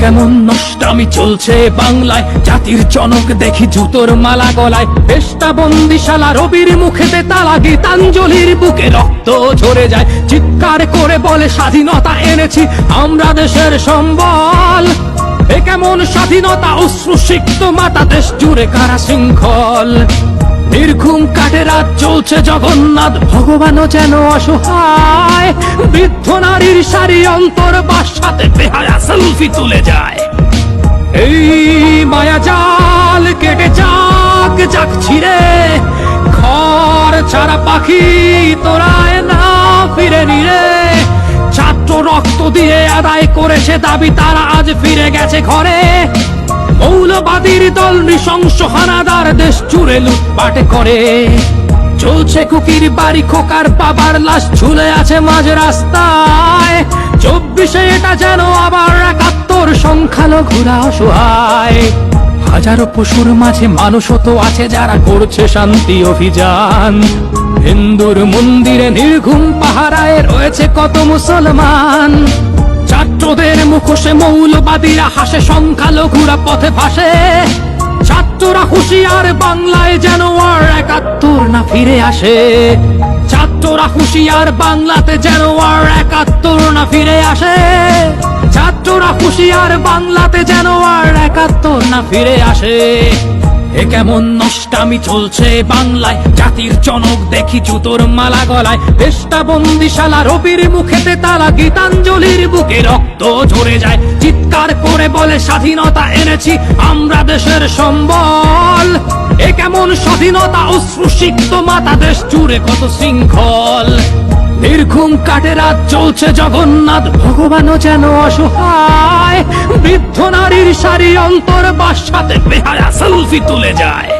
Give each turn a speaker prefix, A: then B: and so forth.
A: কেমন নষ্টামি চলছে বাংলায়? জাতির জনক দেখি জুতোর মালা গলায়। পেশটা বন্দিশালা, রবির মুখেতে তালা গীতাঞ্জলির বুকে রক্ত ঝরে যায়। চিৎকার করে বলে, স্বাধীনতা এনেছি, আমরা দেশের সম্বল। এ কেমন স্বাধীনতা, অশ্রুসিক্ত মাতা দেশ জুড়ে কারা শৃঙ্খল নির্ঘুম কাটে রাত চলছে জগন্নাথ। ভগবানও যেন অসহায়। বৃদ্ধ নারীর সারি অন্তর বাসাতে বেহায়া সেলফি তুলে যায়। এই মায়া জাল কেটে যাক যাক ছিড়ে। ঘর ছাড়া পাখি তোরায় না ফিরে নিরে। ছাত্র রক্ত দিয়ে আদায় করেছে দাবি, তারা আজ ফিরে গেছে ঘরে। মৌলবাদীর দল নৃশংস হানাদার দেশ জুড়ে লুটপাট করে। চলছে কুকির বাড়ি, খোকার বাবার লাশ ঝুলে আছে মাঝ রাস্তায়। চব্বিশে এটা যেন আবার একাত্তর সংখ্যালঘুরা অসহায়। হাজারো পশুর মাঝে মানুষও তো আছে যারা করছে শান্তি অভিযান। হিন্দুর মন্দিরে নির্ঘুম পাহারায় রয়েছে কত মুসলমান। ছাত্রদের মুখোশে মৌলবাদীরা হাসে, সংখ্যালঘুরা পথে ভাসে। ছাত্ররা হুঁশিয়ার বাংলায় যেন আর একাত্তর না ফিরে আসে। ছাত্ররা হুঁশিয়ার বাংলাতে যেন আর একাত্তর না ফিরে আসে। ছাত্ররা হুঁশিয়ার বাংলাতে যেন আর একাত্তর না ফিরে আসে। এ কেমন নষ্টামি চলছে বাংলায়, জাতির জনক দেখি জুতোর মালা গলায়। দেশটা বন্দিশালা, রবির মুখেতে তালা, গীতাঞ্জলির বুকে রক্ত ঝরে যায়। চিৎকার করে বলে, স্বাধীনতা এনেছি, আমরা দেশের সম্বল। এ কেমন স্বাধীনতা, অশ্রুসিক্ত মাতা দেশ জুড়ে কত শৃঙ্খল। নির্ঘুম কাটে রাত চলছে জগন্নাথ, ভগবানও যেন অসহায়। বৃদ্ধ নারীর সারি অন্তর বাসাতে বেহায়া সেলফি তুলে যায়।